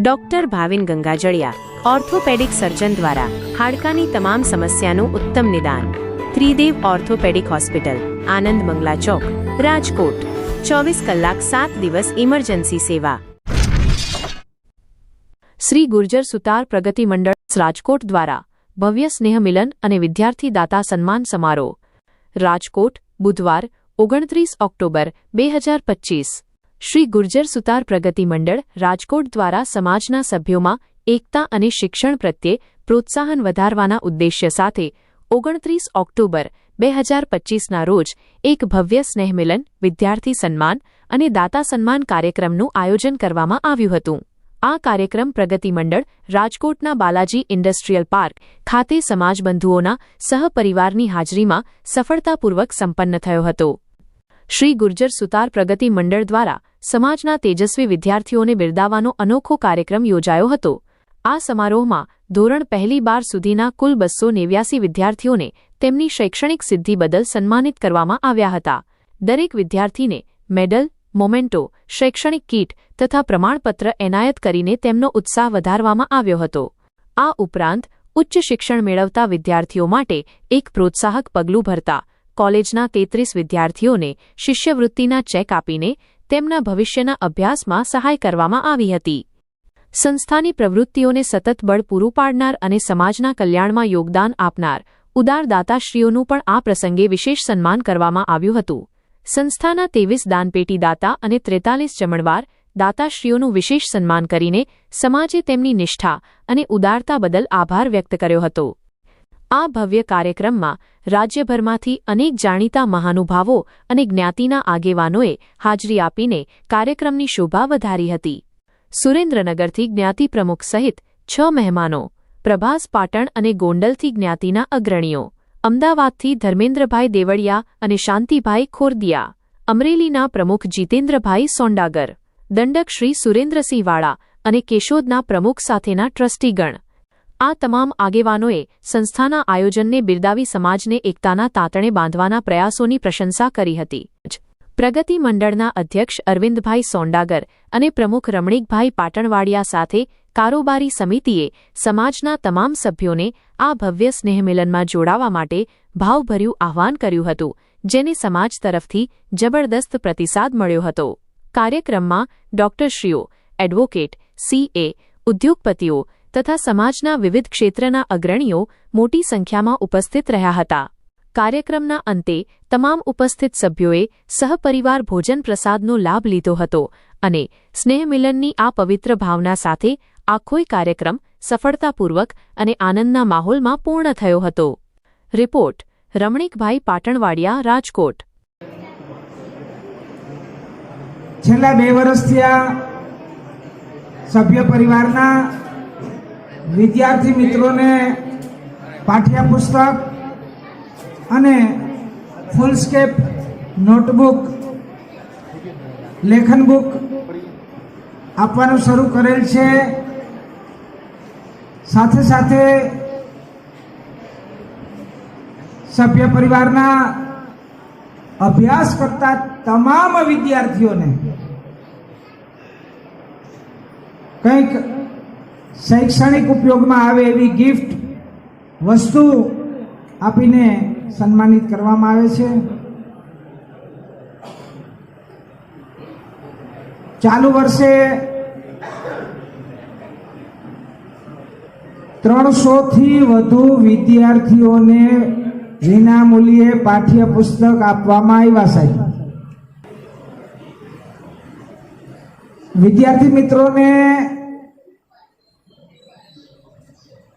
Doctor Bhavin Gangajaliya, orthopaedic surgeon દ્વારા હાડકાની તમામ સમસ્યાનું ઉત્તમ નિદાન. ત્રિદેવ ઓર્થોપેડિક હોસ્પિટલ, આનંદ મંગલા ચોક, રાજકોટ. ચોવીસ કલાક સાત દિવસ ઇમરજન્સી સેવા. શ્રી ગુર્જર સુતાર પ્રગતિ મંડળ, રાજકોટ દ્વારા ભવ્ય સ્નેહ મિલન અને વિદ્યાર્થી દાતા સન્માન સમારોહ. રાજકોટ, બુધવાર, ઓગણત્રીસ ઓક્ટોબર, બે હજાર પચ્ચીસ શ્રી ગુર્જર સુતાર પ્રગતિ મંડળ રાજકોટ દ્વારા સમાજના સભ્યોમાં એકતા અને શિક્ષણ પ્રત્યે પ્રોત્સાહન વધારવાના ઉદ્દેશ્ય સાથે ઓગણત્રીસ ઓક્ટોબર બે હજાર પચ્ચીસના રોજ એક ભવ્ય સ્નેહમિલન, વિદ્યાર્થી સન્માન અને દાતા સન્માન કાર્યક્રમનું આયોજન કરવામાં આવ્યું હતું. આ કાર્યક્રમ પ્રગતિ મંડળ રાજકોટના બાલાજી ઇન્ડસ્ટ્રીયલ પાર્ક ખાતે સમાજબંધુઓના સહપરિવારની હાજરીમાં સફળતાપૂર્વક સંપન્ન થયો હતો. શ્રી ગુર્જર સુતાર પ્રગતિ મંડળ દ્વારા સમાજના તેજસ્વી વિદ્યાર્થીઓને બિરદાવવાનો અનોખો કાર્યક્રમ યોજાયો હતો. આ સમારોહમાં ધોરણ પહેલી બાર સુધીના કુલ બસો નેવ્યાસી વિદ્યાર્થીઓને તેમની શૈક્ષણિક સિદ્ધિ બદલ સન્માનિત કરવામાં આવ્યા હતા. દરેક વિદ્યાર્થીને મેડલ, મોમેન્ટો, શૈક્ષણિક કીટ તથા પ્રમાણપત્ર એનાયત કરીને તેમનો ઉત્સાહ વધારવામાં આવ્યો હતો. આ ઉપરાંત, ઉચ્ચ શિક્ષણ મેળવતા વિદ્યાર્થીઓ માટે એક પ્રોત્સાહક પગલું ભરતા કોલેજના તેત્રીસ વિદ્યાર્થીઓને શિષ્યવૃત્તિના ચેક આપીને તેમના ભવિષ્યના અભ્યાસમાં સહાય કરવામાં આવી હતી. સંસ્થાની પ્રવૃત્તિઓને સતત બળ પૂરું પાડનાર અને સમાજના કલ્યાણમાં યોગદાન આપનાર ઉદાર દાતાશ્રીઓનું પણ આ પ્રસંગે વિશેષ સન્માન કરવામાં આવ્યું હતું. સંસ્થાના તેવીસ દાનપેટી દાતા અને ત્રેતાલીસ જમણવાર દાતાશ્રીઓનું વિશેષ સન્માન કરીને સમાજે તેમની નિષ્ઠા અને ઉદારતા બદલ આભાર વ્યક્ત કર્યો હતો. આ ભવ્ય કાર્યક્રમમાં રાજ્યભરમાંથી અનેક જાણીતા મહાનુભાવો અને જ્ઞાતિના આગેવાનોએ હાજરી આપીને કાર્યક્રમની શોભા વધારી હતી. સુરેન્દ્રનગરથી જ્ઞાતિ પ્રમુખ સહિત છ મહેમાનો, પ્રભાસ પાટણ અને ગોંડલથી જ્ઞાતિના અગ્રણીઓ, અમદાવાદથી ધર્મેન્દ્રભાઈ દેવળિયા અને શાંતિભાઈ ખોરદિયા, અમરેલીના પ્રમુખ જીતેન્દ્રભાઈ સોંડાગર દંડક શ્રી સુરેન્દ્રસિંહવાળા અને કેશોદના પ્રમુખ સાથેના ટ્રસ્ટીગણ આ તમામ આગેવાનોએ સંસ્થાના આયોજનને બિરદાવી સમાજને એકતાના તાતણે બાંધવાના પ્રયાસોની પ્રશંસા કરી હતી. પ્રગતિ મંડળના અધ્યક્ષ અરવિંદભાઈ સોંડાગર અને પ્રમુખ રમણીકભાઈ પાટણવાડિયા સાથે કારોબારી સમિતિએ સમાજના તમામ સભ્યોને આ ભવ્ય સ્નેહમિલનમાં જોડાવા માટે ભાવભર્યું આહવાન કર્યું હતું, જેને સમાજ તરફથી જબરદસ્ત પ્રતિસાદ મળ્યો હતો. કાર્યક્રમમાં ડોક્ટરશ્રીઓ, એડવોકેટ, સીએ, ઉદ્યોગપતિઓ તથા સમાજના વિવિધ ક્ષેત્રના અગ્રણીઓ મોટી સંખ્યામાં ઉપસ્થિત રહ્યા હતા. કાર્યક્રમના અંતે તમામ ઉપસ્થિત સભ્યોએ સહપરિવાર ભોજન પ્રસાદનો લાભ લીધો હતો અને સ્નેહમિલનની આ પવિત્ર ભાવના સાથે આખોય કાર્યક્રમ સફળતાપૂર્વક અને આનંદના માહોલમાં પૂર્ણ થયો હતો. રિપોર્ટ, રમણીકભાઈ પાટણવાડિયા, રાજકોટ. છેલ્લા બે વર્ષથી આ સભ્ય પરિવારના વિદ્યાર્થી મિત્રોને પાઠ્યપુસ્તક અને ફૂલસ્કેપ નોટબુક લેખન બુક આપવાનું શરૂ કરેલ છે. સાથે સાથે સભ્ય પરિવારના અભ્યાસ કરતા તમામ વિદ્યાર્થીઓને કંઈક શૈક્ષણિક ઉપયોગમાં આવે એવી ગિફ્ટ વસ્તુ આપીને સન્માનિત કરવામાં આવે છે. ચાલુ વર્ષે ત્રણસો થી વધુ વિદ્યાર્થીઓને વિનામૂલ્યે પાઠ્યપુસ્તક આપવામાં આવ્યા સાહેબ વિદ્યાર્થી મિત્રોને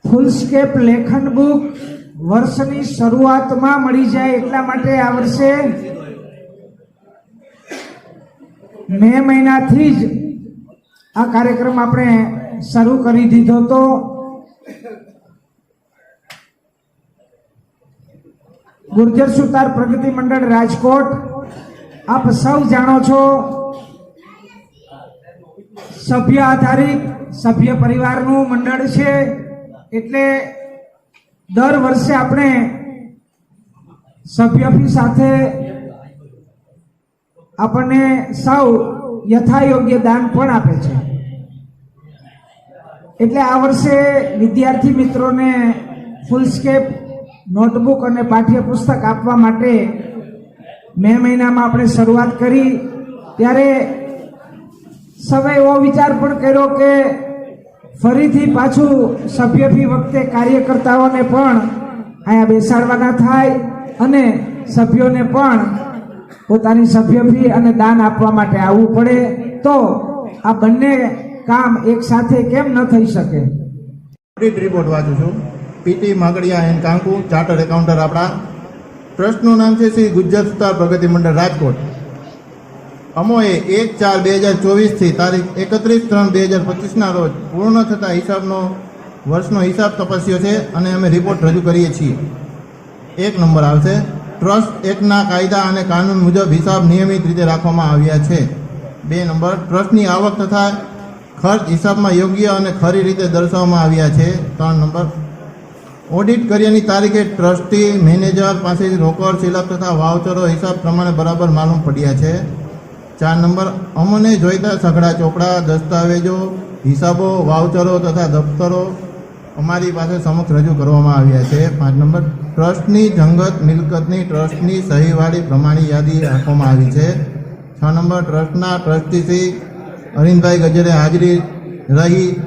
ફૂલસ્કેપ લેખન બુક વર્ષની શરૂઆતમાં મળી જાય એટલા માટે આ વર્ષે મે મહિનાથી જ આ કાર્યક્રમ આપણે શરૂ કરી દીધો તો ગુર્જર સુતાર પ્રગતિ મંડળ રાજકોટ, આપ સૌ જાણો છો, સભ્ય આધારિત સભ્ય પરિવારનું મંડળ છે. એટલે દર વર્ષે આપણે સભ્ય ફી સાથે આપણને સૌ યથાયોગ્ય દાન પણ આપે છે. એટલે આ વર્ષે વિદ્યાર્થી મિત્રોને ફૂલસ્કેપ, નોટબુક અને પાઠ્યપુસ્તક આપવા માટે મે મહિનામાં આપણે શરૂઆત કરી. ત્યારે સૌએ એવો વિચાર પણ કર્યો કે ફરીથી પાછું સભ્ય ફી વખતે કાર્યકર્તાઓને પણ અહીંયા બેસાડવાના થાય અને સભ્યોને પણ પોતાની સભ્ય ફી અને દાન આપવા માટે આવવું પડે તો આ બંને કામ એક સાથે કેમ ન થઈ શકે? ઓડિટ રિપોર્ટ વાંચું છું. PT Magdiya and Kanku chartered accountant આપણા. ટ્રસ્ટનું નામ છે શ્રી સુતાર પ્રગતિ મંડળ રાજકોટ. અમોએ એક ચાર બે હજાર ચોવીસથી તારીખ એકત્રીસ ત્રણ બે હજાર પચીસના રોજ પૂર્ણ થતા હિસાબનો, વર્ષનો હિસાબ તપાસ્યો છે અને અમે રિપોર્ટ રજૂ કરીએ છીએ. એક નંબર આવશે. ટ્રસ્ટ એક્ટના કાયદા અને કાનૂન મુજબ હિસાબ નિયમિત રીતે રાખવામાં આવ્યા છે. બે નંબર ટ્રસ્ટની આવક તથા ખર્ચ હિસાબમાં યોગ્ય અને ખરી રીતે દર્શાવવામાં આવ્યા છે. ત્રણ નંબર ઓડિટ કર્યાની તારીખે ટ્રસ્ટી મેનેજર પાસેથી રોકડ સિલક તથા વાઉચરો હિસાબ પ્રમાણે બરાબર માલુમ પડ્યા છે. ચાર નંબર, અમને જોઈતા સઘળા ચોપડા, દસ્તાવેજો, હિસાબો, વાઉચરો તથા દફતરો અમારી પાસે સમક્ષ રજૂ કરવામાં આવ્યા છે. પાંચ નંબર, ટ્રસ્ટની જંગત મિલકતની ટ્રસ્ટની સહીવાળી પ્રમાણી યાદી રાખવામાં આવી છે. છ નંબર, ટ્રસ્ટના ટ્રસ્ટી શ્રી અરવિંદભાઈ ગજરે હાજરી રહી.